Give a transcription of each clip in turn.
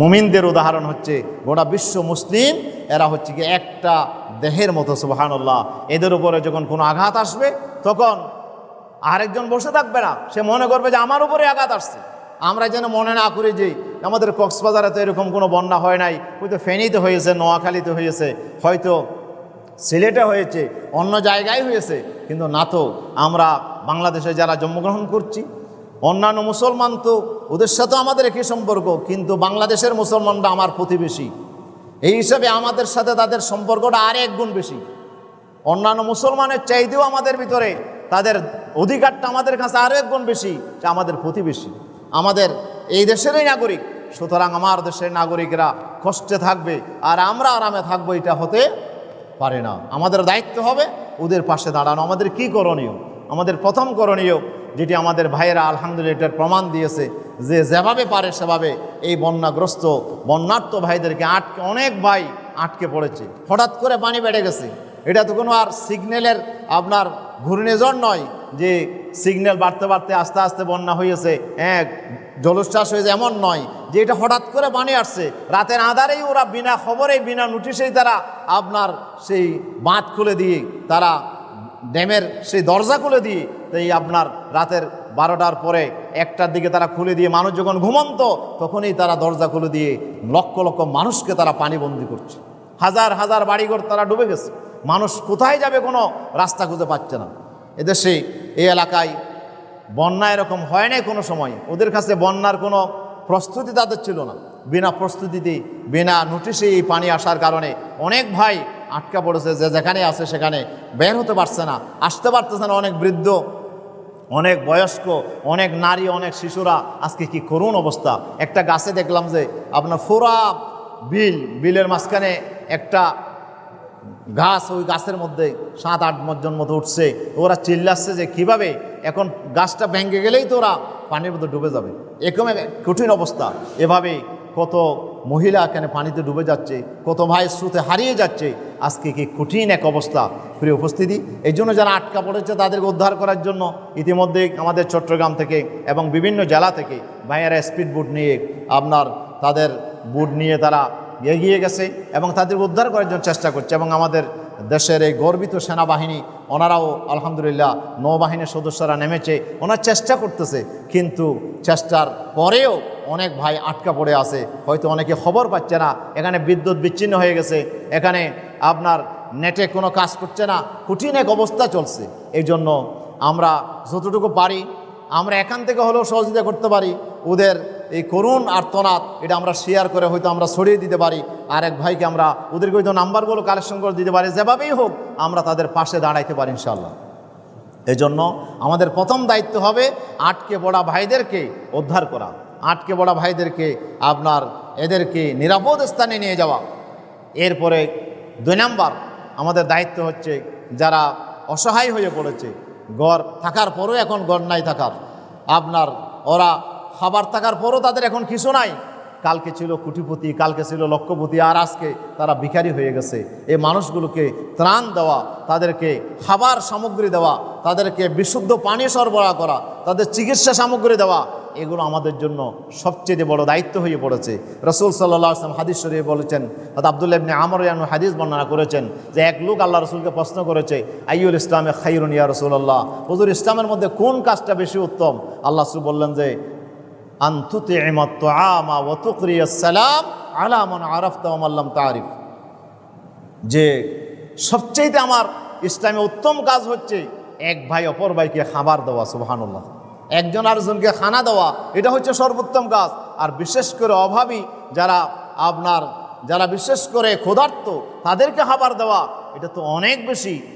মুমিনদের উদাহরণ হচ্ছে গোটা বিশ্ব মুসলিম, এরা হচ্ছে কি একটা দেহের মতো সুবাহান্লাহ এদের উপরে যখন কোনো আঘাত আসবে, তখন আরেকজন বসে থাকবে না। সে মনে করবে যে আমার উপরে আঘাত আসছে। আমরা যেন মনে না করি যে আমাদের কক্সবাজারে তো এরকম কোনো বন্যা হয় নাই। হয়তো ফেনীতে হয়েছে, নোয়াখালীতে হয়েছে। হয়তো সিলেটে হয়েছে, অন্য জায়গায় হয়েছে। কিন্তু না তো, আমরা বাংলাদেশে যারা জন্মগ্রহণ করছি অন্যান্য মুসলমান তো, ওদের সাথে আমাদের একই সম্পর্ক, কিন্তু বাংলাদেশের মুসলমানরা আমার প্রতিবেশী। এই হিসাবে আমাদের সাথে তাদের সম্পর্কটা আর এক গুণ বেশি। অন্যান্য মুসলমানের চাইতেও আমাদের ভিতরে তাদের অধিকারটা আমাদের কাছে আরও এক গুণ বেশি যে আমাদের প্রতিবেশী। আমাদের এই দেশেরই নাগরিক, সুতরাং আমার দেশের নাগরিকরা কষ্টে থাকবে আর আমরা আরামে থাকব, এটা হতে পারে না। আমাদের দায়িত্ব হবে ওদের পাশে দাঁড়ানো। আমাদের কি করণীয়? আমাদের প্রথম করণীয় যেটি আমাদের ভাইয়েরা আলহামদুলিল্লাহ এটার প্রমাণ দিয়েছে যে যেভাবে পারে সেভাবে এই বন্যাগ্রস্ত বন্যার্থ ভাইদেরকে আটকে, অনেক ভাই আটকে পড়েছে। হঠাৎ করে পানি বেড়ে গেছে। এটা তো কোনো আর সিগন্যালের আপনার ঘূর্ণিঝড় নয় যে সিগন্যাল বাড়তে বাড়তে আস্তে আস্তে বন্যা হয়েছে এক জলোচ্ছ্বাস হয়েছে এমন নয় যে এটা হঠাৎ করে পানি আসছে। রাতের আধারেই ওরা বিনা খবরেই, বিনা নোটিশেই তারা আপনার সেই বাঁধ খুলে দিয়ে তারা ড্যামের সেই দরজা খুলে দিয়ে এই আপনার রাতের বারোটার পরে একটার দিকে তারা খুলে দিয়ে মানুষ যখন ঘুমন্ত, তখনই তারা দরজা খুলে দিয়ে লক্ষ লক্ষ মানুষকে তারা পানিবন্দি করছে। হাজার হাজার বাড়িঘর তারা ডুবে গেছে। মানুষ কোথায় যাবে কোনো রাস্তা খুঁজে পাচ্ছে না। এদেশে এই এলাকায় বন্যা এরকম হয় নাই কোনো সময়। ওদের কাছে বন্যার কোনো প্রস্তুতি তাদের ছিল না। বিনা প্রস্তুতিতে, বিনা নোটিশে এই পানি আসার কারণে অনেক ভাই আটকা পড়েছে, যে যেখানে আছে সেখানে। বের হতে পারছে না, আসতে পারতেছে না অনেক বৃদ্ধ, অনেক বয়স্ক, অনেক নারী, অনেক শিশুরা। আজকে কি করুণ অবস্থা। একটা গাছে দেখলাম যে আপনার ফোরা বিল, বিলের মাঝখানে একটা গাছ, ওই গাছের মধ্যে সাত, আট জন মতো উঠছে। ওরা চিল্লাচ্ছে যে কীভাবে? এখন গাছটা ভেঙে গেলেই তো ওরা পানির মধ্যে ডুবে যাবে। এরকম কঠিন অবস্থা। এভাবে কত মহিলা এখানে পানিতে ডুবে যাচ্ছে? কত ভাই স্রোতে হারিয়ে যাচ্ছে? আজকে কি কঠিন এক অবস্থা? প্রিয় উপস্থিতি, এই জন্য যারা আটকা পড়েছে তাদেরকে উদ্ধার করার জন্য ইতিমধ্যে আমাদের চট্টগ্রাম থেকে এবং বিভিন্ন জেলা থেকে ভাইয়েরা স্পিড বোট নিয়ে আপনার তাদের বুট নিয়ে তারা এগিয়ে গেছে এবং তাদের উদ্ধার করার জন্য চেষ্টা করছে এবং আমাদের দেশের এই গর্বিত সেনাবাহিনী, ওনারাও আলহামদুলিল্লাহ নৌবাহিনীর সদস্যরা নেমেছে। ওনার চেষ্টা করতেছে, কিন্তু চেষ্টার পরেও অনেক ভাই আটকা পড়ে আছে, হয়তো অনেকে খবর পাচ্ছে না, এখানে বিদ্যুৎ বিচ্ছিন্ন হয়ে গেছে, এখানে আপনার নেটে কোনো কাজ করছে না, কঠিন এক অবস্থা চলছে। এই জন্য আমরা যতটুকু পারি, আমরা এখান থেকে হলেও সহযোগিতা করতে পারি, ওদের এই করুণ আর্তনাদ, এটা আমরা শেয়ার করে হয়তো আমরা ছড়িয়ে দিতে পারি আর এক ভাইকে আমরা ওদেরকে হয়তো নাম্বারগুলো কালেকশন করে দিতে পারি, যেভাবেই হোক আমরা তাদের পাশে দাঁড়াইতে পারি ইনশাল্লাহ এই জন্য আমাদের প্রথম দায়িত্ব হবে আটকে পড়া ভাইদেরকে উদ্ধার করা। আটকে পড়া ভাইদেরকে, আপনার এদেরকে নিরাপদ স্থানে নিয়ে যাওয়া। এরপরে দুই নম্বর, আমাদের দায়িত্ব হচ্ছে যারা অসহায় হয়ে পড়েছে গড় থাকার পরও এখন গড় নাই থাকার। আপনার ওরা খাবার থাকার পরও তাদের এখন কিছু নাই। কালকে ছিল কুটিপতি, কালকে ছিল লক্ষ্যপতি আর আজকে তারা ভিখারি হয়ে গেছে। এই মানুষগুলোকে ত্রাণ দেওয়া, তাদেরকে খাবার সামগ্রী দেওয়া, তাদেরকে বিশুদ্ধ পানি সরবরাহ করা, তাদের চিকিৎসা সামগ্রী দেওয়া, এগুলো আমাদের জন্য সবচেয়ে বড় দায়িত্ব হয়ে পড়েছে। রসুল সাল্লাহ আসলাম হাদিস শরীফ বলেছেন অর্থাৎ আবদুল্লাহ ইবনে আমর ইয়ানু হাদিস বর্ণনা করেছেন যে, এক লোক আল্লাহ রসুলকে প্রশ্ন করেছে আইউল ইসলামে খাইরুন ইয়া রসুল্লাহ হুজুর, ইসলামের মধ্যে কোন কাজটা বেশি উত্তম? আল্লাহ রসুল বললেন যে আন্তুতে আরফতা আল্লাম তারিফ। যে সবচেয়েতে আমার ইসলামে উত্তম কাজ হচ্ছে এক ভাই অপর ভাইকে খাবার দেওয়া, সুবাহানুল্লাহ। একজন আরেকজনকে খানা দেওয়া, এটা হচ্ছে সর্বোত্তম কাজ। আর বিশেষ করে অভাবী যারা আপনার, যারা বিশেষ করে ক্ষুধার্ত, তাদেরকে খাবার দেওয়া, এটা তো অনেক বেশি।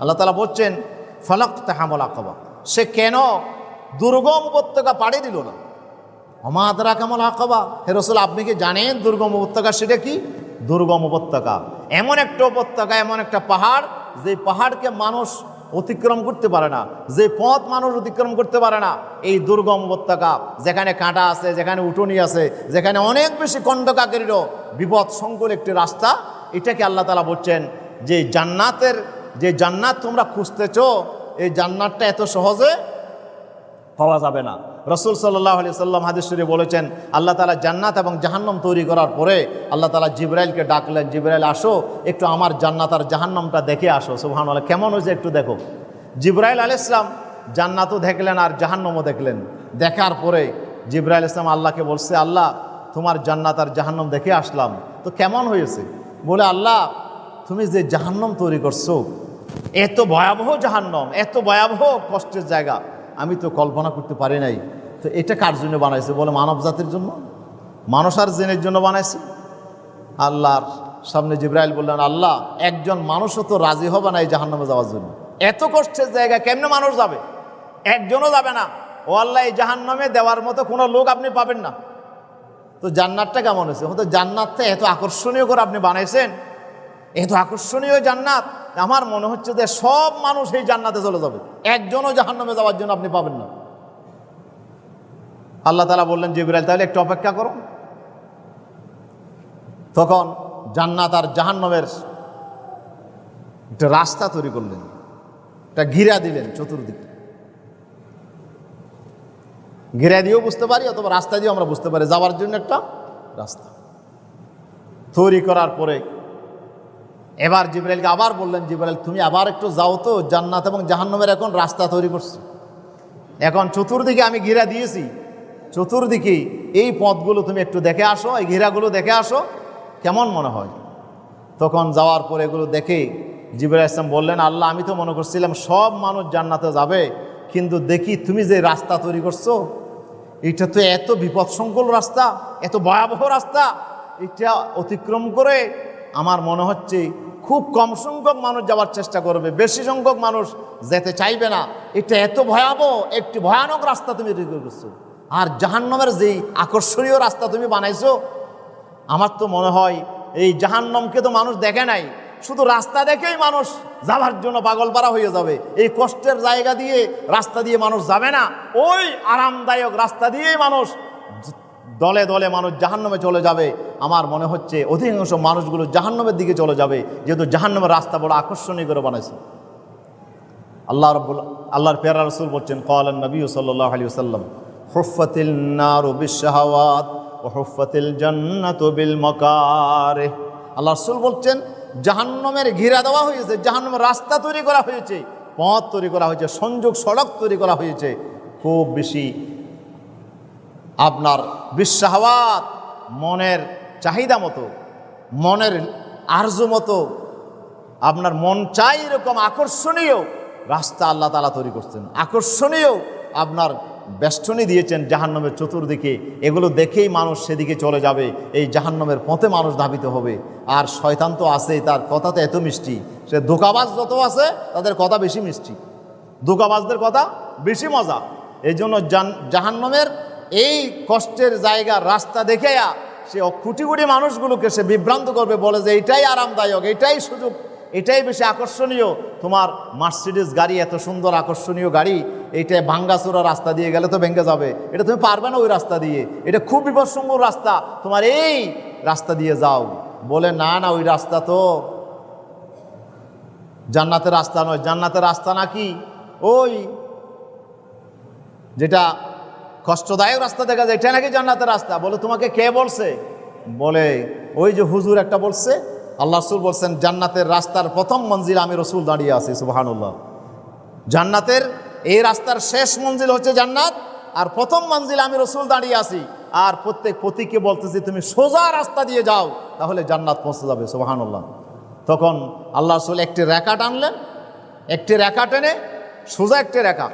আল্লাহ তালা বলছেন, ফলক তাহামল আকবা। সে কেন দুর্গম উপত্যকা পাড়ি দিল না? অমাদরা কামল আকাবা। হে রসুল, আপনি কি জানেন দুর্গম উপত্যকা সেটা কি? দুর্গম উপত্যকা। এমন একটা উপত্যকা, এমন একটা পাহাড়, যে পাহাড়কে মানুষ অতিক্রম করতে পারে না, যে পথ মানুষ অতিক্রম করতে পারে না। এই দুর্গম উপত্যকা, যেখানে কাঁটা আছে, যেখানে উঠোনি আছে, যেখানে অনেক বেশি কণ্ঠকাকেরও বিপদ সংকুল একটি রাস্তা, এটাকে আল্লাহ তালা বলছেন যে জান্নাতের যে জান্নাত তোমরা খুঁজতেছ, এই জান্নাতটা এত সহজে পাওয়া যাবে না। রসুল সাল্লাহ আলি সাল্লাম হাদিস বলেছেন, আল্লাহ তালা জান্নাত এবং জাহান্নাম তৈরি করার পরে আল্লাহ তালা জিব্রাইলকে ডাকলেন, জিব্রাইল, আসো, একটু আমার জান্নাত আর জাহান্নামটা দেখে আসো। সুবহান আল্লাহ কেমন হয়েছে একটু দেখো। জিব্রাইল আল ইসলাম জান্নাতও দেখলেন আর জাহান্নামও দেখলেন। দেখার পরে জিব্রাইল ইসলাম আল্লাহকে বলছে, আল্লাহ, তোমার জান্নাত আর জাহান্নাম দেখে আসলাম। তো কেমন হয়েছে? বলে, আল্লাহ, তুমি যে জাহান্নাম তৈরি করছ এত ভয়াবহ জাহান্নাম, এত ভয়াবহ কষ্টের জায়গা, আমি তো কল্পনা করতে পারি নাই। তো এটা কার জন্য বানাইছে বলে মানব জাতির জন্য? মানুষ আর জেনের জন্য বানাইছে? আল্লাহর সামনে জিব্রাইল বললেন, আল্লাহ, একজন মানুষও তো রাজি হবে না এই জাহান্নামে যাওয়ার জন্য। এত কষ্টের জায়গা কেমনে মানুষ যাবে? একজনও যাবে না। ও আল্লাহ, এই জাহান্নামে দেওয়ার মতো কোনো লোক আপনি পাবেন না। তো জান্নাতটা কেমন হয়েছে? হয়তো জান্নাতটা এত আকর্ষণীয় করে আপনি বানাইছেন এত আকর্ষণীয় জান্নাত। আমার মনে হচ্ছে যে সব মানুষ এই জান্নাতে চলে যাবে। একজনও জাহান্নামে যাওয়ার জন্য আপনি পাবেন না। আল্লাহ তালা বললেন, জিবরাইল, তাহলে একটু অপেক্ষা করো। তখন জান্নাত আর জাহান্নামের একটা রাস্তা তৈরি করলেন। একটা ঘিরা দিলেন চতুর্দিকে। ঘিরা দিয়েও বুঝতে পারি, অথবা রাস্তা দিয়েও আমরা বুঝতে পারি, যাওয়ার জন্য একটা রাস্তা। তৈরি করার পরে এবার জিব্রাইলকে আবার বললেন, জিব্রাইল, তুমি আবার একটু যাও তো, জান্নাত এবং জাহান্নামের এখন রাস্তা তৈরি করছ। এখন চতুর্দিকে আমি ঘিরা দিয়েছি। চতুর্দিকে এই পথগুলো তুমি একটু দেখে আসো, এই ঘিরাগুলো দেখে আসো, কেমন মনে হয়? তখন যাওয়ার পর এগুলো দেখে জিবুল ইসলাম বললেন, আল্লাহ, আমি তো মনে করছিলাম সব মানুষ জান্নাতে যাবে, কিন্তু দেখি তুমি যে রাস্তা তৈরি করছ, এটা তো এত বিপদসংকুল রাস্তা, এত ভয়াবহ রাস্তা, এটা অতিক্রম করে আমার মনে হচ্ছে খুব কম সংখ্যক মানুষ যাওয়ার চেষ্টা করবে, বেশি সংখ্যক মানুষ যেতে চাইবে না। এটা এত ভয়াবহ, একটি ভয়ানক রাস্তা তুমি তৈরি করছ আর জাহান্নামের যেই আকর্ষণীয় রাস্তা তুমি বানাইছো, আমার তো মনে হয় এই জাহান্নমকে তো মানুষ দেখে নাই। শুধু রাস্তা দেখেই মানুষ যাবার জন্য পাগলপাড়া হয়ে যাবে। এই কষ্টের জায়গা দিয়ে রাস্তা দিয়ে মানুষ যাবে না। ওই আরামদায়ক রাস্তা দিয়েই মানুষ দলে দলে মানুষ জাহান্নামে চলে যাবে। আমার মনে হচ্ছে অধিকাংশ মানুষগুলো জাহান্নামের দিকে চলে যাবে, যেহেতু জাহান্নামের রাস্তা বড় আকর্ষণীয় করে বানাইছে। আল্লাহ রব্বুল, আল্লাহর পেয়ারা রসুল বলছেন কলান নবী সাল্লাহ আলী সাল্লাম হুফাতিল নারু বিশাহাওয়াত ও হুফাতিল বিল মকারে আল্লাহ রসুল বলছেন, জাহান্নামের ঘিরা দেওয়া হয়েছে, জাহান্নামের রাস্তা তৈরি করা হয়েছে, পথ তৈরি করা হয়েছে, সংযোগ সড়ক তৈরি করা হয়েছে। খুব বেশি আপনার বিশ্বাহাওয়াত মনের চাহিদা মতো, মনের আর্য মতো, আপনার মন চাই এরকম আকর্ষণীয় রাস্তা আল্লাহ তালা তৈরি করছেন। আকর্ষণীয় আপনার বেষ্টনী দিয়েছেন জাহান্নামের চতুর্দিকে। এগুলো দেখেই মানুষ সেদিকে চলে যাবে, এই জাহান্নামের পথে মানুষ ধাবিত হবে। আর শয়তান তো আছেই, তার কথা তো এত মিষ্টি। সে দোকাবাজ যত আছে, তাদের কথা বেশি মিষ্টি। দোকাবাজদের কথা বেশি মজা। এই জন্য জাহান্নামের এই কষ্টের জায়গা, রাস্তা দেখেয়া সে খুঁটি খুঁটি মানুষগুলোকে সে বিভ্রান্ত করবে, বলে যে এটাই আরামদায়ক, এটাই সুযোগ, এটাই বেশি আকর্ষণীয়। তোমার মার্সিডিস গাড়ি এত সুন্দর, আকর্ষণীয় গাড়ি এইটা ভাঙ্গাচোরা রাস্তা দিয়ে গেলে তো ভেঙে যাবে। এটা তুমি পারবে না ওই রাস্তা দিয়ে। এটা খুব বিপদসঙ্গুর রাস্তা। তোমার এই রাস্তা দিয়ে যাও। বলে, না না, ওই রাস্তা তো জান্নাতের রাস্তা নয়। জান্নাতের রাস্তা নাকি? ওই যেটা কষ্টদায়ক রাস্তা দেখা যায়। এটা নাকি জান্নাতের রাস্তা? বলে, তোমাকে কে বলছে? বলে, ওই যে হুজুর একটা বলছে, আল্লাহ রসুল বলছেন, জান্নাতের রাস্তার প্রথম মঞ্জিল আমি রসুল দাঁড়িয়ে আছি, সুবাহানুল্লাহ। জান্নাতের এই রাস্তার শেষ মঞ্জিল হচ্ছে জান্নাত, আর প্রথম মঞ্জিল আমি রসুল দাঁড়িয়ে আছি। আর প্রত্যেক পতিকে বলতেছি, তুমি সোজা রাস্তা দিয়ে যাও, তাহলে জান্নাত পৌঁছে যাবে, সুবাহানুল্লাহ। তখন আল্লাহ রসুল একটি রেখা টানলেন, একটি রেখা টেনে সোজা একটি রেখা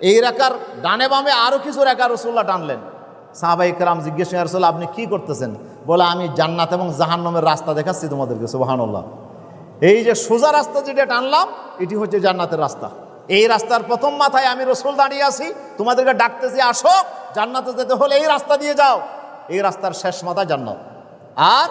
এই রেখার ডানে বামে আরও কিছু রেখা রসুল্লাহ টানলেন। সাহাবাই কালাম জিজ্ঞেস রসুল আপনি কি করতেছেন? বলে, আমি জান্নাত এবং জাহান্নামের রাস্তা দেখাচ্ছি তোমাদেরকে, সুবাহানুল্লাহ। এই যে সোজা রাস্তা যেটা টানলাম, এটি হচ্ছে জান্নাতের রাস্তা। এই রাস্তার প্রথম মাথায় আমি রসুল দাঁড়িয়ে আছি, তোমাদেরকে ডাকতেছি, আসো, জান্নাতে যেতে হলে এই রাস্তা দিয়ে যাও। এই রাস্তার শেষ মাথায় জান্নাত। আর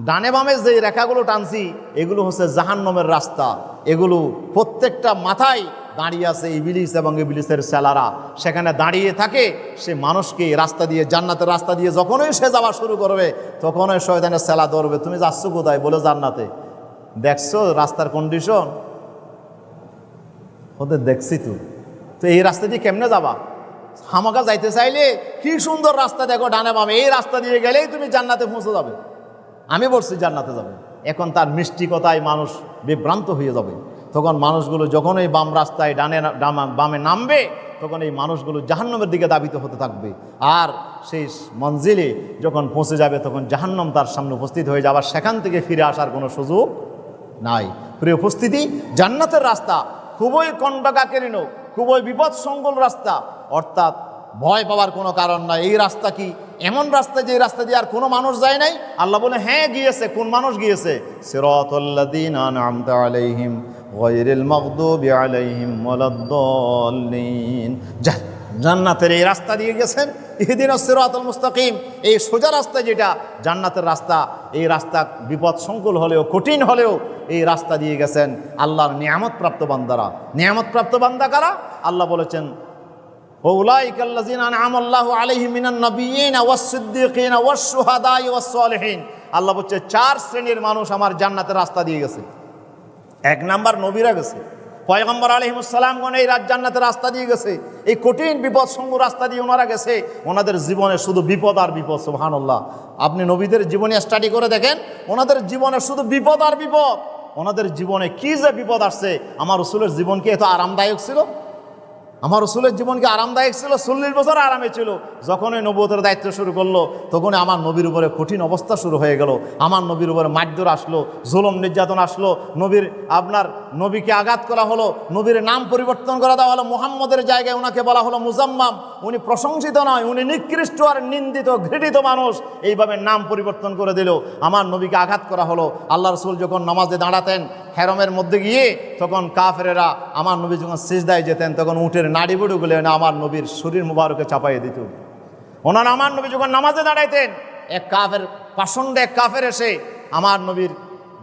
ডানে বামে যে রেখাগুলো টানছি, এগুলো হচ্ছে জাহান্নমের রাস্তা। এগুলো প্রত্যেকটা মাথায় দাঁড়িয়ে আছে ইবিলিস এবং ইবিলিসের সেলারা। সেখানে দাঁড়িয়ে থাকে, সে মানুষকে রাস্তা দিয়ে, জান্নাতের রাস্তা দিয়ে যখনই সে যাওয়া শুরু করবে, তখনই শয়তানের সেলা ধরবে। তুমি যাচ্ছ কোথায়? বলে জান্নাতে। দেখছ রাস্তার কন্ডিশন ওদের দেখছি তো। তো এই রাস্তা দিয়ে কেমনে যাবা? হামাকা যাইতে চাইলে কি সুন্দর রাস্তা দেখো ডানে বামে। এই রাস্তা দিয়ে গেলেই তুমি জান্নাতে পৌঁছে যাবে। আমি বলছি জান্নাতে যাবে। এখন তার মিষ্টি কথায় মানুষ বিভ্রান্ত হয়ে যাবে। তখন মানুষগুলো যখন এই বাম রাস্তায় ডানে বামে নামবে, তখন এই মানুষগুলো জাহান্নমের দিকে দাবিত হতে থাকবে। আর সেই মঞ্জিলে যখন পৌঁছে যাবে, তখন জাহান্নম তার সামনে উপস্থিত হয়ে যাবে। আর সেখান থেকে ফিরে আসার কোনো সুযোগ নাই। প্রিয় উপস্থিতি, জান্নাতের রাস্তা খুবই কণ্ডকাকেরিন খুবই বিপদসঙ্কুল রাস্তা। অর্থাৎ ভয় পাওয়ার কোনো কারণ নাই। এই রাস্তা কি এমন রাস্তা যে রাস্তা দিয়ে আর কোনো মানুষ যায় নাই? আল্লাহ বলে হ্যাঁ গিয়েছে। কোন মানুষ গিয়েছে? সিরাতাল্লাযীনা আলাইহিম। গায়রিল মাগদুবি আলাইহিম ওয়ালাদ-দাল্লিন যা জান্নাতের এই রাস্তা দিয়ে গেছেন ইহদিন সিরাতুল মুস্তাকিম এই সোজা রাস্তা যেটা জান্নাতের রাস্তা এই রাস্তা বিপদ সংকুল হলেও কঠিন হলেও এই রাস্তা দিয়ে গেছেন আল্লাহর নিয়ামত প্রাপ্ত বান্দারা নিয়ামত প্রাপ্ত বান্দা কারা আল্লাহ বলেছেন أولئك الذين أنعم الله عليهم من النبيين والصديقين والشهداء والصالحين আল্লাহ বলছে চার শ্রেণীর মানুষ আমার জান্নাতের রাস্তা দিয়ে গেছে এক নাম্বার নবীরা গেছে। পয়গম্বর আলহিমুসালামগণ এই রাজ রাস্তা দিয়ে গেছে। এই কঠিন বিপদ সঙ্গ রাস্তা দিয়ে ওনারা গেছে। ওনাদের জীবনে শুধু বিপদ আর বিপদ সুহানুল্লাহ আপনি নবীদের জীবনে স্টাডি করে দেখেন, ওনাদের জীবনে শুধু বিপদ আর বিপদ। ওনাদের জীবনে কি যে বিপদ আসছে, আমার রসুলের জীবন কি এত আরামদায়ক ছিল? আমার রসুলের জীবন কি আরামদায়ক ছিল, চল্লিশ বছর আরামে ছিল। যখনই নবুয়তের দায়িত্ব শুরু করল, তখনই আমার নবীর উপরে কঠিন অবস্থা শুরু হয়ে গেল। আমার নবীর উপরে মারধর আসলো, জুলম, নির্যাতন আসলো। নবীর, আপনার নবীকে আঘাত করা হলো, নবীর নাম পরিবর্তন করা দেওয়া হলো, মুহাম্মদের জায়গায় ওনাকে বলা হলো মুজাম্মাম। উনি প্রশংসিত নয়, উনি নিকৃষ্ট আর নিন্দিত, ঘৃণিত মানুষ। এইভাবে নাম পরিবর্তন করে দিল। আমার নবীকে আঘাত করা হলো। আল্লাহ রসুল যখন নামাজে দাঁড়াতেন হেরমের মধ্যে গিয়ে তখন কাফেরেরা আমার নবী যখন সিজদায় যেতেন, তখন উঠের নাড়ি বুড়ুগুলো আমার নবীর শরীর মুবারকে চাপাইয়ে দিত। ওনারা আমার নবী যখন নামাজে দাঁড়াইতেন, এক কাফের পাষণ্ড এক কাফের এসে আমার নবীর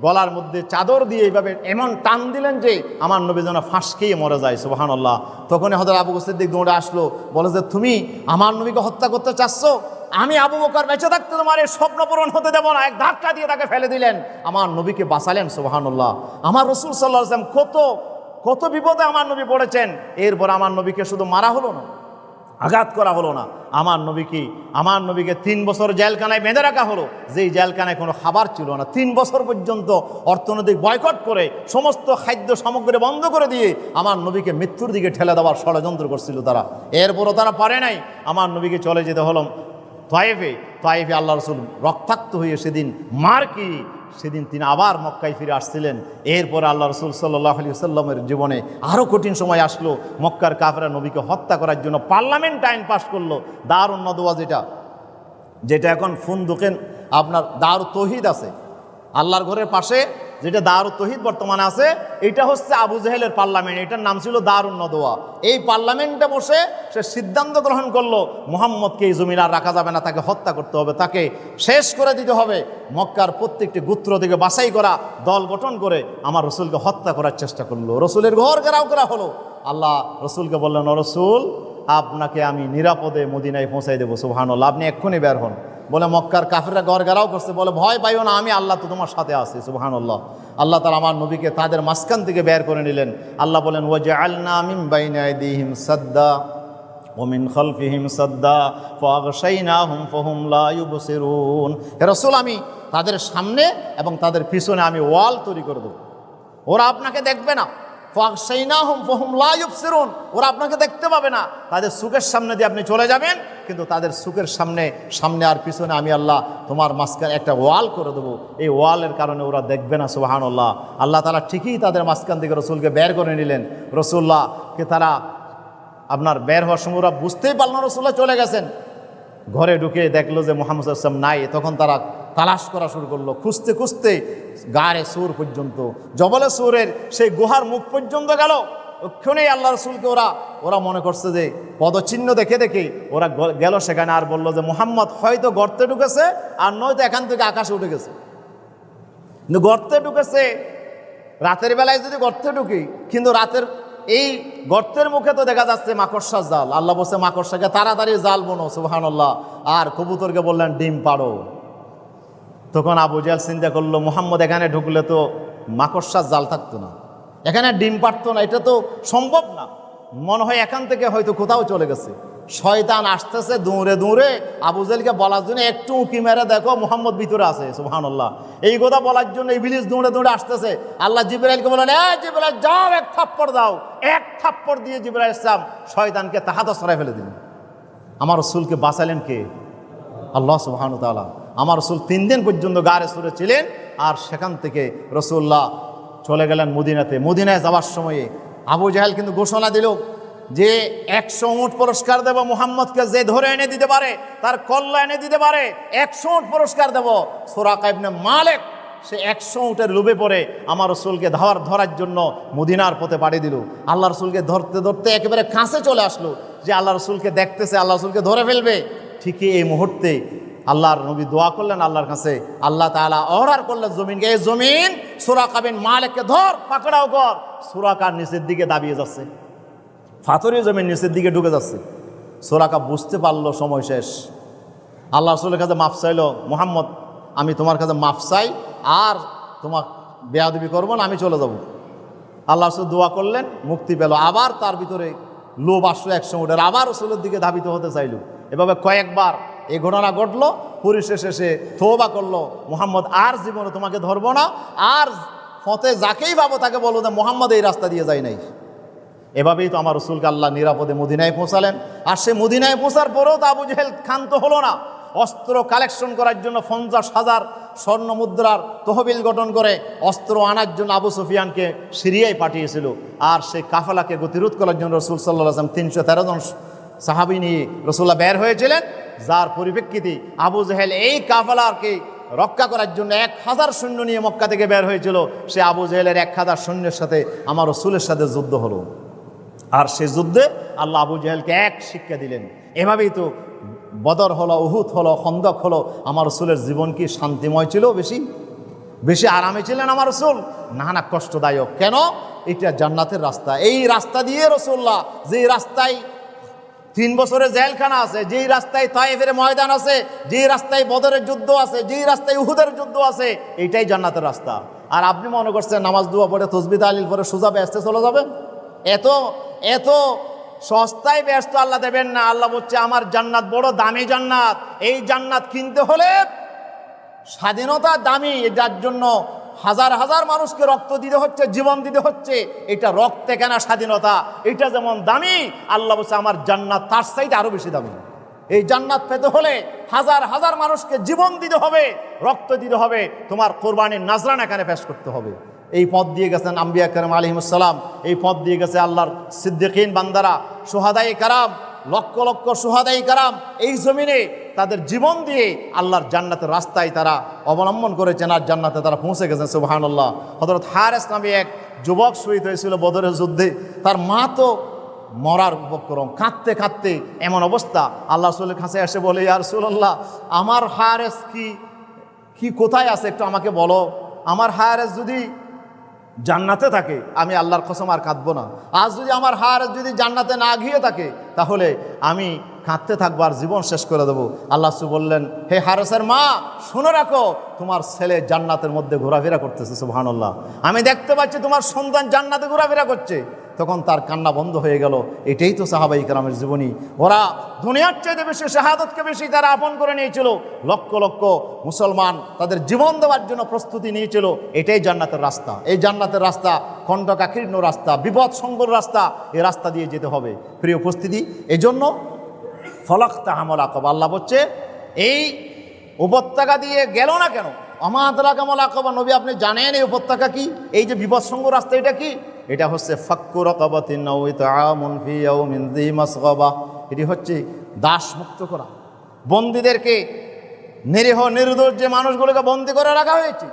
গলার মধ্যে চাদর দিয়ে এইভাবে এমন টান দিলেন যে আমার নবী যেন ফাঁস খেয়ে মরে যায় সুবাহান আল্লাহ তখনই হয়তো আবু সিদ্দিক দৌড়ে আসলো, বলে যে, তুমি আমার নবীকে হত্যা করতে চাচ্ছ? আমি আবু বকর বেঁচে থাকতে তোমার এই স্বপ্ন পূরণ হতে দেবো না। এক ধাক্কা দিয়ে তাকে ফেলে দিলেন। আমার নবীকে বাঁচালেন, সুবাহানুল্লাহ। আমার রসুল সাল্লাহ কত কত বিপদে আমার নবী পড়েছেন। এরপর আমার নবীকে শুধু মারা হলো না, আঘাত করা হলো না। আমার নবীকে আমার নবীকে তিন বছর জেলখানায় বেঁধে রাখা হলো? যেই জেলখানায় কোনো খাবার ছিল না। তিন বছর পর্যন্ত অর্থনৈতিক বয়কট করে সমস্ত খাদ্য সামগ্রী বন্ধ করে দিয়ে আমার নবীকে মৃত্যুর দিকে ঠেলে দেওয়ার ষড়যন্ত্র করছিল তারা। এরপরও তারা পারে নাই। আমার নবীকে চলে যেতে হলো তয়েফে তয়েফে আল্লাহ রসুল রক্তাক্ত হয়ে সেদিন মার কি? সেদিন তিনি আবার মক্কায় ফিরে আসছিলেন। এরপর আল্লাহ রসুল সাল্লাহ আলী সাল্লামের জীবনে আরও কঠিন সময় আসলো। মক্কার কাফরা নবীকে হত্যা করার জন্য পার্লামেন্ট আইন পাশ করল। দারুণ নদোয়া যেটা যেটা এখন ফোন দোকেন আপনার দারু তহিদ আছে। আল্লাহর ঘরের পাশে, যেটা দারু তহিদ বর্তমানে আছে, এটা হচ্ছে আবু জাহেলের পার্লামেন্ট, এটার নাম ছিল দারুণ নদোয়া এই পার্লামেন্টে বসে সে সিদ্ধান্ত গ্রহণ করল, মোহাম্মদকে এই জমিন আর রাখা যাবে না, তাকে হত্যা করতে হবে, তাকে শেষ করে দিতে হবে, মক্কার প্রত্যেকটি গুত্র থেকে বাছাই করা, দল গঠন করে আমার রসুলকে হত্যা করার চেষ্টা করল। রসুলের ঘর ঘেরাও করা হলো। আল্লাহ রসুলকে বললেন "ও রসুল, আপনাকে আমি নিরাপদে মদিনায় পৌঁছাই দেবো, সুবহানাল্লাহ, আপনি এক্ষুনি বের হন। বলে মক্কার কাফেররা গেরাও করছে, বলে ভয় পাইও না, আমি আল্লাহ তো তোমার সাথে আছি, সুবহানাল্লাহ। আল্লাহ তালা আমার নবীকে তাদের মাঝখান থেকে বের করে নিলেন। আল্লাহ বলেন ও যে মিম বাইনাইদিহিম সাদ্দা ওমিন খলফিহিম সাদ্দা, ফাগশাইনাহুম ফাহুম লা হে রাসূল, আমি তাদের সামনে এবং তাদের পিছনে আমি ওয়াল তৈরি করে দেবো। ওরা আপনাকে দেখবে না। ফাগশাইনাহুম ফাহুম লা ওরা আপনাকে দেখতে পাবে না। তাদের সুখের সামনে দিয়ে আপনি চলে যাবেন, কিন্তু তাদের সুখের সামনে সামনে আর পিছনে আমি আল্লাহ তোমার মাঝখানে একটা ওয়াল করে দেবো। এই ওয়ালের কারণে ওরা দেখবে না সুবাহান আল্লাহ আল্লাহ তারা ঠিকই তাদের মাঝখান থেকে রসুলকে বের করে নিলেন। রসুল্লাহকে তারা আপনার বের হওয়ার সময় ওরা বুঝতেই পারল না রসুল্লাহ চলে গেছেন। ঘরে ঢুকে দেখল যে মোহাম্মদ আসলাম নাই। তখন তারা তালাশ করা শুরু করল। খুঁজতে খুঁজতে গাড়ে সুর পর্যন্ত, জবলে সুরের সেই গুহার মুখ পর্যন্ত গেল। ওক্ষণেই আল্লাহ রসুলকে ওরা ওরা মনে করছে যে পদচিহ্ন দেখে দেখে ওরা গেল সেখানে আর বলল যে মোহাম্মদ হয়তো গর্তে ঢুকেছে আর নয়তো এখান থেকে আকাশে উঠে গেছে। কিন্তু গর্তে ঢুকেছে, রাতের বেলায় যদি গর্তে ঢুকি, কিন্তু রাতের এই গর্তের মুখে তো দেখা যাচ্ছে মাকড়সার জাল। আল্লাহ বলছে, মাকড়সাকে তাড়াতাড়ি জাল বোনো আল্লাহ আর কবুতরকে বললেন, ডিম পাড়ো। তখন আবু জাল চিন্তা করল, মোহাম্মদ, এখানে ঢুকলে তো মাকড়সার জাল থাকতো না। এখানে ডিম পারতো না, এটা তো সম্ভব না। মনে হয় এখান থেকে হয়তো কোথাও চলে গেছে। শয়তান আসতেছে দৌড়ে দৌড়ে আবু জালকে বলার জন্য একটু উঁকি মেরে দেখো, মোহাম্মদ ভিতরে আছে, সুবহানাল্লাহ। এই কথা বলার জন্য ইবলিস দৌড়ে দৌড়ে আসতেছে। আল্লাহ জিব্রাইলকে বলেন এ জিব্রাইল, যাও, এক থাপ্পড় দাও। এক থাপ্পড় দিয়ে জিব্রাইল ইসলাম শয়তানকে তাহাত সরাই ফেলে দিলেন। আমার রসুলকে বাঁচালেন কে? আল্লাহ সুবহান তাআলা। আমার রসুল তিন দিন পর্যন্ত গাড়ে সুরে ছিলেন, আর সেখান থেকে রসুল্লাহ চলে গেলেন মদিনাতে। মদিনায় যাওয়ার সময়ে আবু জাহেল কিন্তু ঘোষণা দিল যে একশো উঁট পুরস্কার দেব মোহাম্মদকে যে ধরে এনে দিতে পারে, তার কল্লা এনে দিতে পারে, একশো উঁট পুরস্কার দেব। সোরা কাইবনে মালেক, সে একশো উটের লোভে পড়ে আমার রসুলকে ধর, ধরার জন্য মদিনার পথে পাড়ি দিল। আল্লাহ রসুলকে ধরতে ধরতে একেবারে কাছে চলে আসলো যে আল্লাহ রসুলকে দেখতেছে, আল্লাহ রসুলকে ধরে ফেলবে। ঠিকই এই মুহূর্তে আল্লাহর নবী দোয়া করলেন আল্লাহর কাছে। আল্লাহ তাআলা অর্ডার করলেন জমিনকে। এই জমিন সুরাকাবিন মালিককে ধর, পাকড়াও কর। সুরাকার নিচের দিকে দাবিয়ে যাচ্ছে। ফাতরীয় জমিন নিচের দিকে ঢুকে যাচ্ছে। সোরাকা বুঝতে পারল সময় শেষ। আল্লাহ রসুলের কাছে মাফ চাইল, মোহাম্মদ, আমি তোমার কাছে মাফ চাই, আর তোমার বেয়াদবি করব না, আমি চলে যাব। আল্লাহ রসুল দোয়া করলেন, মুক্তি পেল। আবার তার ভিতরে লোভ আসলো উঠে আবার রসুলের দিকে ধাবিত হতে চাইল। এভাবে কয়েকবার এই ঘটনা ঘটলো পরিশেষে সে থোবা করল, মোহাম্মদ, আর জীবনে তোমাকে ধরবো না, আর ফতে যাকেই পাবো তাকে বলব যে মোহাম্মদ এই রাস্তা দিয়ে যায় নাই। এভাবেই তো আমার রসুলকে আল্লাহ নিরাপদে মদিনায় পৌঁছালেন। আর সে মদিনায় পৌঁছার পরেও তো আবু জেহেল ক্ষান্ত হলো না। অস্ত্র কালেকশন করার জন্য পঞ্চাশ হাজার স্বর্ণ মুদ্রার তহবিল গঠন করে অস্ত্র আনার জন্য আবু সুফিয়ানকে সিরিয়ায় পাঠিয়েছিল। আর সেই কাফেলাকে গতিরোধ করার জন্য রসুল সাল্লাহ আসলাম তিনশো তেরো জন সাহাবি নিয়ে রসুল্লাহ বের হয়েছিলেন। যার পরিপ্রেক্ষিতে আবু জেহেল এই কাফেলাকে রক্ষা করার জন্য এক হাজার সৈন্য নিয়ে মক্কা থেকে বের হয়েছিল। সে আবু জেহেলের এক হাজার সৈন্যের সাথে আমার রসুলের সাথে যুদ্ধ হলো। আর সে যুদ্ধে আল্লাহ আবু জাহেলকে এক শিক্ষা দিলেন। এভাবেই তো বদর হলো, উহুদ হলো, খন্দক হলো। আমার রসুলের জীবন কি শান্তিময় ছিল বেশি? বেশি আরামে ছিলেন আমার রসুল? না না, কষ্টদায়ক। কেন? এটা জান্নাতের রাস্তা। এই রাস্তা দিয়ে রসুল্লাহ যে রাস্তায় তিন বছরের জেলখানা আছে, যেই রাস্তায় তাইফের ময়দান আছে, যেই রাস্তায় বদরের যুদ্ধ আছে, যেই রাস্তায় উহুদের যুদ্ধ আছে, এইটাই জান্নাতের রাস্তা। আর আপনি মনে করছেন নামাজ দুয়া পড়ে তসবিদ আলিল পরে সোজা ব্যস্তে চলে যাবেন? এত এত সস্তায় ব্যস্ত আল্লাহ দেবেন না, আল্লাহ বলছে, আমার জান্নাত বড় দামি জান্নাত, এই জান্নাত কিনতে হলে স্বাধীনতা দামি, যার জন্য হাজার হাজার মানুষকে রক্ত দিতে হচ্ছে, জীবন দিতে হচ্ছে। এটা রক্তে কেনা স্বাধীনতা। এটা যেমন দামি, আল্লাহ বলছে, আমার জান্নাত তার চাইতে আরও বেশি দামি। এই জান্নাত পেতে হলে হাজার হাজার মানুষকে জীবন দিতে হবে, রক্ত দিতে হবে। তোমার কোরবানির নাজরান এখানে পেশ করতে হবে। এই পথ দিয়ে গেছেন আম্বিয়া করিম আলিমসাল্লাম এই পথ দিয়ে গেছে আল্লাহর সিদ্দিকিন বান্দারা সোহাদাই কারাম, লক্ষ লক্ষ সোহাদাই কারাম। এই জমিনে তাদের জীবন দিয়ে আল্লাহর জান্নাতের রাস্তায় তারা অবলম্বন করেছেন আর জান্নাতে তারা পৌঁছে গেছেন সুবাহান্লাহ হজরত হারেস নামে এক যুবক শহীদ হয়েছিল বদরের যুদ্ধে। তার মা তো মরার উপক্রম। কাঁদতে কাঁদতে এমন অবস্থা। আল্লাহ রসুলের কাছে এসে বলে ইয়ার রসুল্লাহ আমার হারেস কি কি কোথায় আছে একটু আমাকে বলো। আমার হায়ারেস যদি জান্নাতে থাকে, আমি আল্লাহর কসম আর কাঁদবো না। আজ যদি আমার হার যদি জান্নাতে না গিয়ে থাকে, তাহলে আমি কাঁদতে থাকব আর জীবন শেষ করে দেবো। আল্লাহ সু বললেন, হে হারেসের মা, শুনে রাখো, তোমার ছেলে জান্নাতের মধ্যে ঘোরাফেরা করতেছে, সুবহানাল্লাহ। আমি দেখতে পাচ্ছি তোমার সন্তান জান্নাতে ঘোরাফেরা করছে। তখন তার কান্না বন্ধ হয়ে গেল। এটাই তো সাহাবাই কালামের জীবনী। ওরা দুনিয়ার চাইতে বেশি শাহাদতকে বেশি তারা আপন করে নিয়েছিল। লক্ষ লক্ষ মুসলমান তাদের জীবন দেওয়ার জন্য প্রস্তুতি নিয়েছিল। এটাই জান্নাতের রাস্তা। এই জান্নাতের রাস্তা খণ্ডকাকীর্ণ রাস্তা বিপদ সংকর রাস্তা এই রাস্তা দিয়ে যেতে হবে। প্রিয় উপস্থিতি এই জন্য ফলক তাহামল আকব আল্লাহ বলছে, এই উপত্যকা দিয়ে গেল না কেন? আমাদরা কামল আকবা নবী, আপনি জানেন এই উপত্যকা কি? এই যে বিপদসঙ্গ রাস্তা, এটা কি? এটা হচ্ছে ফাক্কুর এটি হচ্ছে দাস মুক্ত করা। বন্দীদেরকে নিরীহ নির্দোষ যে মানুষগুলোকে বন্দি করে রাখা হয়েছে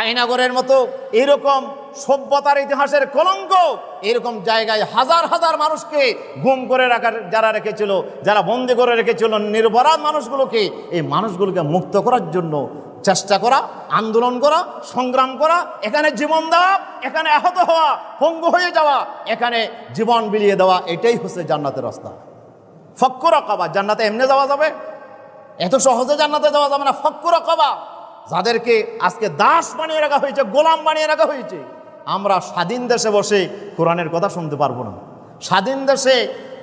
আইনাগরের মতো এরকম সভ্যতার ইতিহাসের কলঙ্ক। এরকম জায়গায় হাজার হাজার মানুষকে গুম করে রাখার যারা রেখেছিল, যারা বন্দি করে রেখেছিল, নির্বরাধ মানুষগুলোকে, এই মানুষগুলোকে মুক্ত করার জন্য চেষ্টা করা, আন্দোলন করা, সংগ্রাম করা, এখানে জীবন দেওয়া, এখানে আহত হওয়া, পঙ্গু হয়ে যাওয়া, এখানে জীবন বিলিয়ে দেওয়া, এটাই হচ্ছে জান্নাতের রাস্তা। ফক্কর রকাবা জান্নাতে এমনি যাওয়া যাবে? এত সহজে জান্নাতে যাওয়া যাবে না। ফক্কর রকাবা যাদেরকে আজকে দাস বানিয়ে রাখা হয়েছে, গোলাম বানিয়ে রাখা হয়েছে। আমরা স্বাধীন দেশে বসে কোরআনের কথা শুনতে পারব না। স্বাধীন দেশে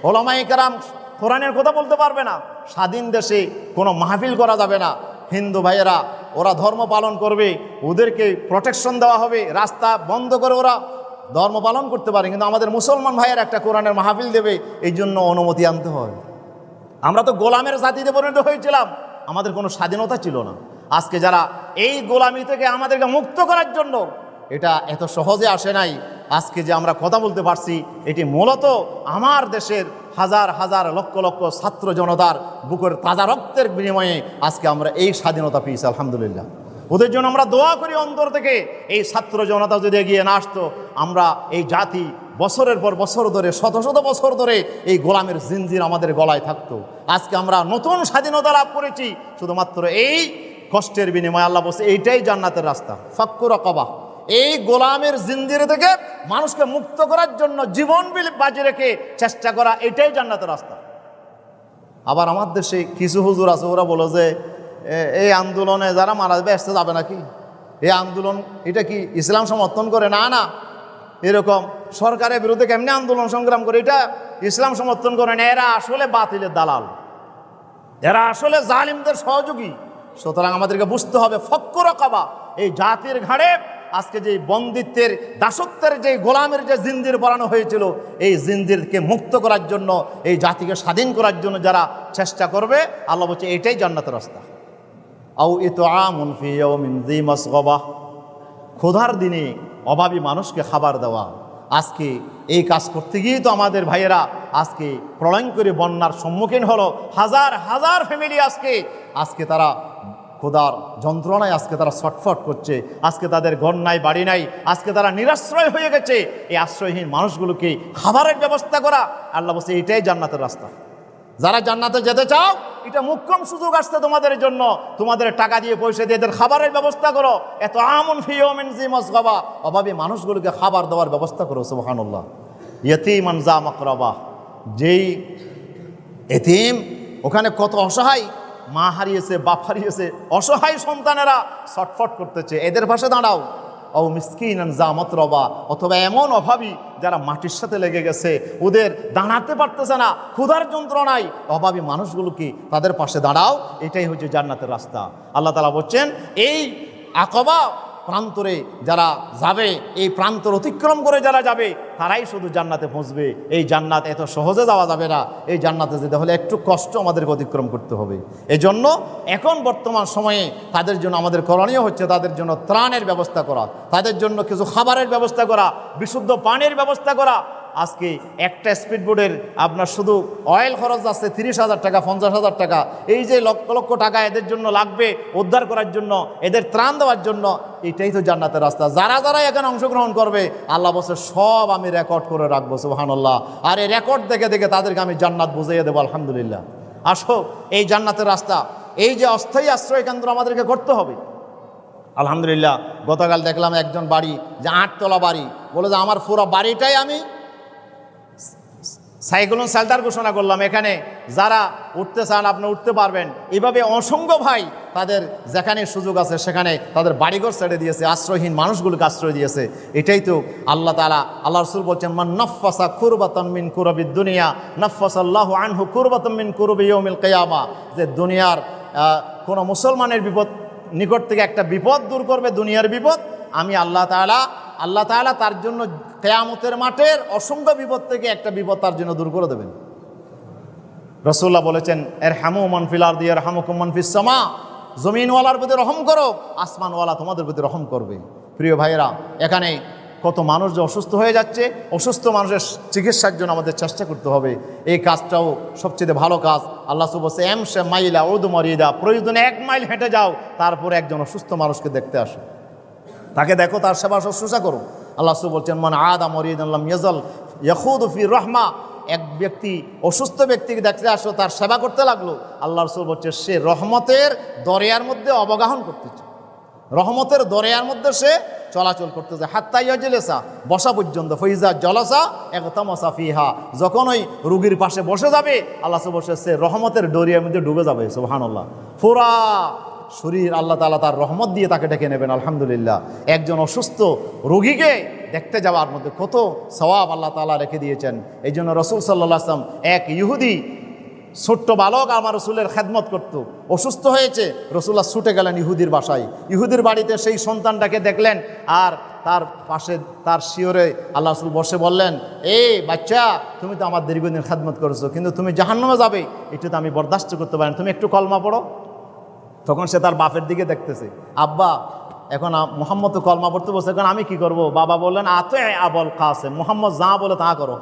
ওলামাই কারাম কোরআনের কথা বলতে পারবে না। স্বাধীন দেশে কোনো মাহফিল করা যাবে না। হিন্দু ভাইয়েরা, ওরা ধর্ম পালন করবে, ওদেরকে প্রোটেকশন দেওয়া হবে, রাস্তা বন্ধ করে ওরা ধর্ম পালন করতে পারে। কিন্তু আমাদের মুসলমান ভাইয়ের একটা কোরআনের মাহফিল দেবে, এই জন্য অনুমতি আনতে হয়। আমরা তো গোলামের জাতিতে পরিণত হয়েছিলাম। আমাদের কোনো স্বাধীনতা ছিল না। আজকে যারা এই গোলামি থেকে আমাদেরকে মুক্ত করার জন্য এটা এত সহজে আসে নাই। আজকে যে আমরা কথা বলতে পারছি, এটি মূলত আমার দেশের হাজার হাজার লক্ষ লক্ষ ছাত্র জনতার বুকের তাজা রক্তের বিনিময়ে আজকে আমরা এই স্বাধীনতা পেয়েছি, আলহামদুলিল্লাহ। ওদের জন্য আমরা দোয়া করি অন্তর থেকে, এই ছাত্র জনতা যদি এগিয়ে না আসতো, আমরা এই জাতি বছরের পর বছর ধরে, শত শত বছর ধরে এই গোলামের জিনজির আমাদের গলায় থাকতো। আজকে আমরা নতুন স্বাধীনতা লাভ করেছি, শুধুমাত্র এই কষ্টের বিনিময়ে আল্লাহ বলছে, এইটাই জান্নাতের রাস্তা। ফাক্কুর কবা। এই গোলামের জিন্দির থেকে মানুষকে মুক্ত করার জন্য জীবন বাজি রেখে চেষ্টা করা, এটাই জান্নাতের রাস্তা। আবার আমার দেশে কিছু হুজুর আছে, ওরা বলে যে এই আন্দোলনে যারা মারা যাবে আসতে যাবে নাকি? এই আন্দোলন, এটা কি ইসলাম সমর্থন করে? না না। এরকম সরকারের বিরুদ্ধে কেমনি আন্দোলন সংগ্রাম করে? এটা ইসলাম সমর্থন করে না, এরা আসলে বাতিলের দালাল। এরা আসলে জালিমদের সহযোগী। সুতরাং আমাদেরকে বুঝতে হবে, ফক্কর কাবা, এই জাতির ঘাড়ে আজকে যে বন্দিত্বের, দাসত্বের যে গোলামের যে জিন্দির পরানো হয়েছিল, এই জিন্দিরকে মুক্ত করার জন্য, এই জাতিকে স্বাধীন করার জন্য যারা চেষ্টা করবে, আল্লাহ বলছে এটাই জান্নাতের রাস্তা। আউ ইয়াউমিন যী মাসগাবা। ক্ষুধার দিনে অভাবী মানুষকে খাবার দেওয়া। আজকে এই কাজ করতে গিয়েই তো আমাদের ভাইয়েরা আজকে প্রলয়ঙ্করী বন্যার সম্মুখীন হলো। হাজার হাজার ফ্যামিলি আজকে আজকে তারা ক্ষুধার যন্ত্রণায় আজকে তারা ছটফট করছে, আজকে তাদের ঘর নাই, বাড়ি নাই, আজকে তারা নিরাশ্রয় হয়ে গেছে। এই আশ্রয়হীন মানুষগুলোকে খাবারের ব্যবস্থা করা, আল্লাহ বলছে, এটাই জান্নাতের রাস্তা। যারা জান্নাতে যেতে চাও, এটা মুখ্যম সুযোগ আসছে তোমাদের জন্য। তোমাদের টাকা দিয়ে পয়সা দিয়ে এদের খাবারের ব্যবস্থা করো। এত আমন ফিওমেন অভাবী মানুষগুলোকে খাবার দেওয়ার ব্যবস্থা করো, সুবহানাল্লাহ। ইয়তিমান জা মকরবা। যেই এতিম, ওখানে কত অসহায় মা হারিয়েছে, বাপ হারিয়েছে, অসহায় সন্তানেরা ছটফট করতেছে। এদের পাশে দাঁড়াও। ও মিসকিন জামত রবা অথবা এমন অভাবী যারা মাটির সাথে লেগে গেছে, ওদের দাঁড়াতে পারতেছে না, ক্ষুধার যন্ত্রণায়। অভাবী মানুষগুলোকে তাদের পাশে দাঁড়াও? এটাই হচ্ছে জান্নাতের রাস্তা। আল্লাহ তালা বলছেন, এই আকবা প্রান্তরে যারা যাবে, এই প্রান্তর অতিক্রম করে যারা যাবে, তারাই শুধু জান্নাতে পৌঁছবে এই জান্নাত এত সহজে যাওয়া যাবে না। এই জান্নাতে যেতে হলে একটু কষ্ট আমাদেরকে অতিক্রম করতে হবে। এজন্য জন্য এখন বর্তমান সময়ে তাদের জন্য আমাদের করণীয় হচ্ছে তাদের জন্য ত্রাণের ব্যবস্থা করা, তাদের জন্য কিছু খাবারের ব্যবস্থা করা, বিশুদ্ধ পানির ব্যবস্থা করা আজকে একটা স্পিডবোর্ডের আপনার শুধু অয়েল খরচ আছে তিরিশ হাজার টাকা, পঞ্চাশ হাজার টাকা। এই যে লক্ষ লক্ষ টাকা এদের জন্য লাগবে, উদ্ধার করার জন্য, এদের ত্রাণ দেওয়ার জন্য, এটাই তো জান্নাতের রাস্তা। যারা যারা এখানে অংশগ্রহণ করবে, আল্লাহ বসে সব আমি রেকর্ড করে রাখব সুবাহান্লাহ আর এই রেকর্ড দেখে দেখে তাদেরকে আমি জান্নাত বুঝিয়ে দেবো, আলহামদুলিল্লাহ। আসো, এই জান্নাতের রাস্তা, এই যে অস্থায়ী আশ্রয় কেন্দ্র আমাদেরকে করতে হবে। আলহামদুলিল্লাহ, গতকাল দেখলাম একজন বাড়ি, যে আটতলা বাড়ি, বলে যে, আমার পুরো বাড়িটাই আমি সাইক্লোন শেল্টার ঘোষণা করলাম, এখানে যারা উঠতে চান আপনি উঠতে পারবেন। এভাবে অসংখ্য ভাই তাদের যেখানে সুযোগ আছে সেখানে তাদের বাড়িঘর ছেড়ে দিয়েছে, আশ্রয়হীন মানুষগুলোকে আশ্রয় দিয়েছে। এটাই তো আল্লাহ তালা আল্লাহ রসুল বলছেন, মান নফাসা কুরবাতমিন কুরবি দুনিয়া নফাস আল্লাহ আনহু কুরবাতমিন কুরবি ইয়মিল কেয়ামা। যে দুনিয়ার কোনো মুসলমানের বিপদ, নিকট থেকে একটা বিপদ দূর করবে, দুনিয়ার বিপদ আমি আল্লাহ তাআলা আল্লাহ তাআলা তার জন্য কেয়ামতের মাঠের অসংখ্য বিপদ থেকে একটা বিপদ তার জন্য দূর করে দেবেন। রসুল্লাহ বলেছেন এর হামু মনফিলার দিয়ে হামুকুম মনফিস সমা। জমিনওয়ালার প্রতি রহম করো, আসমানওয়ালা তোমাদের প্রতি রহম করবে। প্রিয় ভাইয়েরা, এখানে কত মানুষ যে অসুস্থ হয়ে যাচ্ছে, অসুস্থ মানুষের চিকিৎসার জন্য আমাদের চেষ্টা করতে হবে। এই কাজটাও সবচেয়ে ভালো কাজ। আল্লাহ সুবসে এম সে মাইলা ওদু মরিদা, প্রয়োজনে এক মাইল হেঁটে যাও, তারপরে একজন অসুস্থ মানুষকে দেখতে আসো। তাকে দেখো, তার সেবা শুশ্রূষা করো। আল্লাহ রসুল বলছেন, মান আদা মরিদ আল্লাহ ইয়াজল ইয়াহুদ ফি রহমা। এক ব্যক্তি, অসুস্থ ব্যক্তিকে দেখতে আসলো, তার সেবা করতে লাগল। আল্লাহ রসুল বলছে, সে রহমতের দরিয়ার মধ্যে অবগাহন করতেছে। রহমতের দরিয়ার মধ্যে সে চলাচল করতেছে। হাত্তাইয়া জেলেসা বসা পর্যন্ত। ফৈজা জলসা, একতামসা ফিহা। যখন ওই রুগীর পাশে বসে যাবে, আল্লাহ বসে সে রহমতের দরিয়ার মধ্যে ডুবে যাবে, সুবহানাল্লাহ। পুরা শরীর আল্লাহ তালা তার রহমত দিয়ে তাকে ডেকে নেবেন, আলহামদুলিল্লাহ। একজন অসুস্থ রোগীকে দেখতে যাওয়ার মধ্যে কত সওয়াব আল্লাহ তালা রেখে দিয়েছেন। এই জন্য রসুল সাল্লাহ আসলাম এক ইহুদি ছোট্ট বালক আমার রসুলের খেদমত করত। অসুস্থ হয়েছে রসুল্লাহ ছুটে গেলেন ইহুদির বাসায়। ইহুদির বাড়িতে সেই সন্তানটাকে দেখলেন আর তার পাশে তার শিওরে আল্লাহ রসুল বসে বললেন, এ বাচ্চা, তুমি তো আমার দীর্ঘদিন খেদমত করেছ, কিন্তু তুমি জাহান্নামে যাবে। এটা তো আমি বরদাস্ত করতে পারি না। তুমি একটু কলমা পড়ো। তখন সে তার বাপের দিকে দেখতেছে। আব্বা, এখন মোহাম্মদ তো কলমা পড়তে বসে এখন আমি কি করব? বাবা বললেন, আতে আবল কাসেম, মোহাম্মদ যা বলে তা করো।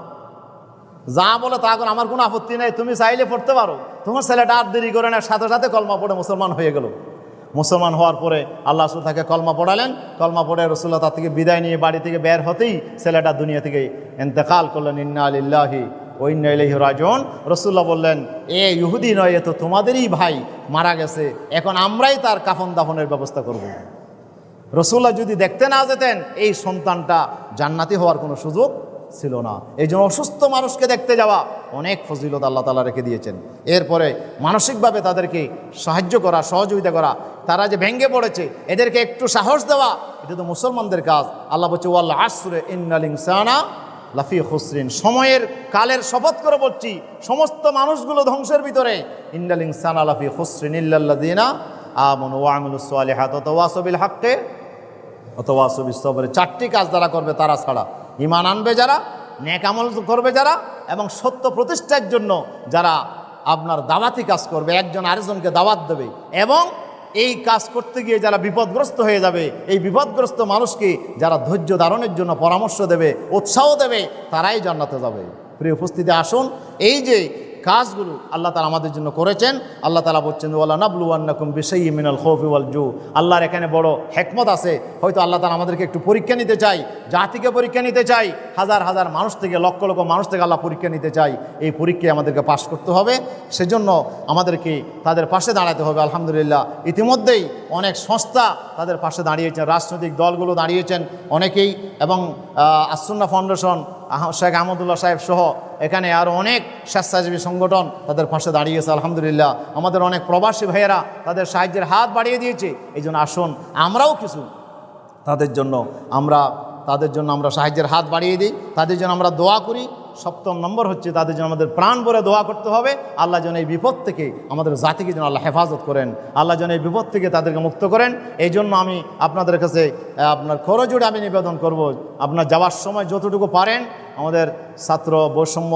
যা বলে তা করো, আমার কোনো আপত্তি নেই, তুমি চাইলে পড়তে পারো। তোমার ছেলেটা আর দেরি করে না সাথে সাথে কলমা পড়ে মুসলমান হয়ে গেল। মুসলমান হওয়ার পরে আল্লাহ রসুল তাকে কলমা পড়ালেন। কলমা পড়ে রসুল্লাহ তার থেকে বিদায় নিয়ে বাড়ি থেকে বের হতেই ছেলেটা দুনিয়া থেকে এন্তেকাল করলেন, ইন্না আলিল্লাহি ওইন্না ইলাইহি রাজন রসুল্লাহ বললেন, এ ইহুদি নয় তো তোমাদেরই ভাই, মারা গেছে। এখন আমরাই তার কাফন দাফনের ব্যবস্থা করব। রসুল্লাহ যদি দেখতে না যেতেন, এই সন্তানটা জান্নাতি হওয়ার কোনো সুযোগ ছিল না। এই জন্য অসুস্থ মানুষকে দেখতে যাওয়া অনেক ফজিলত আল্লাহ তালা রেখে দিয়েছেন। এরপরে মানসিকভাবে তাদেরকে সাহায্য করা, সহযোগিতা করা, তারা যে ভেঙ্গে পড়েছে, এদেরকে একটু সাহস দেওয়া, এটা তো মুসলমানদের কাজ। আল্লাহ বলছে ওয়াল্লাহ আসরে ইন্নালিংসানা লাফি হুসরিন সময়ের কালের শপথ করে বলছি, সমস্ত মানুষগুলো ধ্বংসের ভিতরে। ইন্দালিং সানা লাফি হুসরিন ইল্লাল্লাদিনা আমন ওয়ামিলু সালিহাত অতওয়াসবিল হাক্কে। অতওয়াসবিস সবরে, চারটি কাজ যারা করবে তারা ছাড়া। ইমান আনবে যারা, নেক আমল করবে যারা, এবং সত্য প্রতিষ্ঠার জন্য যারা আপনার দাওয়াতি কাজ করবে, একজন আরেকজনকে দাওয়াত দেবে, এবং এই কাজ করতে গিয়ে যারা বিপদগ্রস্ত হয়ে যাবে, এই বিপদগ্রস্ত মানুষকে যারা ধৈর্য ধারণের জন্য পরামর্শ দেবে, উৎসাহ দেবে, তারাই জান্নাতে যাবে। প্রিয় উপস্থিতি, আসুন, এই যে কাজগুলো আল্লাহ তালা আমাদের জন্য করেছেন। আল্লাহ তালা বলছেন ওয়াল্লা নাবলু আন্নাকুম বিশাই মিনাল খৌফি ওয়াল জু আল্লাহর এখানে বড় হেকমত আছে। হয়তো আল্লাহ তালা আমাদেরকে একটু পরীক্ষা নিতে চাই, জাতিকে পরীক্ষা নিতে চাই, হাজার হাজার মানুষ থেকে, লক্ষ লক্ষ মানুষ থেকে আল্লাহ পরীক্ষা নিতে চাই। এই পরীক্ষায় আমাদেরকে পাশ করতে হবে। সেজন্য আমাদেরকে তাদের পাশে দাঁড়াতে হবে। আলহামদুলিল্লাহ। ইতিমধ্যেই অনেক সংস্থা তাদের পাশে দাঁড়িয়েছেন, রাজনৈতিক দলগুলো দাঁড়িয়েছেন অনেকেই এবং আসুন্না ফাউন্ডেশন শেখ আহমদুল্লাহ সাহেব সহ এখানে আরও অনেক স্বেচ্ছাসেবী সংগঠন তাদের পাশে দাঁড়িয়েছে, আলহামদুলিল্লাহ। আমাদের অনেক প্রবাসী ভাইয়েরা তাদের সাহায্যের হাত বাড়িয়ে দিয়েছে এই জন্য আসুন আমরাও কিছু তাদের জন্য আমরা, তাদের জন্য আমরা সাহায্যের হাত বাড়িয়ে দিই, তাদের জন্য আমরা দোয়া করি সপ্তম নম্বর হচ্ছে তাদের জন্য আমাদের প্রাণ ভরে দোয়া করতে হবে। আল্লাহ যেন এই বিপদ থেকে আমাদের জাতিকে যেন আল্লাহ হেফাজত করেন। আল্লাহ যেন এই বিপদ থেকে তাদেরকে মুক্ত করেন। এই জন্য আমি আপনাদের কাছে আপনার খরচুড়ে আমি নিবেদন করব। আপনার যাওয়ার সময় যতটুকু পারেন আমাদের ছাত্র বৈষম্য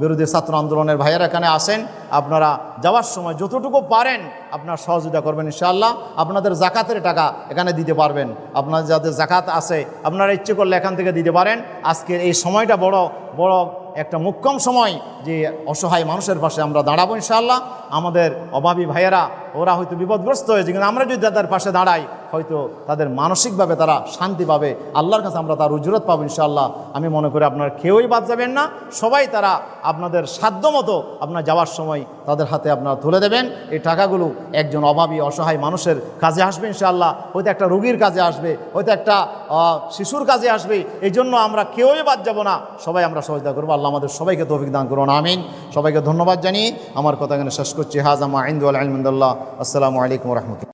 বিরোধী ছাত্র আন্দোলনের ভাইয়েরা এখানে আসেন। আপনারা যাওয়ার সময় যতটুকু পারেন আপনার সহযোগিতা করবেন ইনশাআল্লাহ। আপনাদের জাকাতের টাকা এখানে দিতে পারবেন। আপনার যাদের জাকাত আছে, আপনারা ইচ্ছে করলে এখান থেকে দিতে পারেন। আজকের এই সময়টা বড় বড় একটা মুখ্যম সময় যে অসহায় মানুষের পাশে আমরা দাঁড়াবো ইনশাআল্লাহ। আমাদের অভাবী ভাইয়েরা, ওরা হয়তো বিপদগ্রস্ত হয়েছে, কিন্তু আমরা যদি তাদের পাশে দাঁড়াই, হয়তো তাদের মানসিকভাবে তারা শান্তি পাবে। আল্লাহর কাছে আমরা তার উজরত পাবো ইনশাআল্লাহ। আমি মনে করি আপনার কেউই বাদ যাবেন না। সবাই তারা আপনাদের সাধ্য মতো আপনার যাওয়ার সময় তাদের হাতে আপনারা তুলে দেবেন। এই টাকাগুলো একজন অভাবী, অসহায় মানুষের কাজে আসবে ইনশাআল্লাহ। হয়তো একটা রুগীর কাজে আসবে, হয়তো একটা শিশুর কাজে আসবে। এই জন্য আমরা কেউই বাদ যাব না। সবাই আমরা সহযোগিতা করব। আল্লাহ আমাদের সবাইকে তৌফিক দান করুন, আমিন। সবাইকে ধন্যবাদ জানিয়ে আমার কথা এখানে শেষ করছি। হাজামা আইন্দুল আলমদুল্লাহ আসসালামু আলাইকুম রহমতুল্লাহ।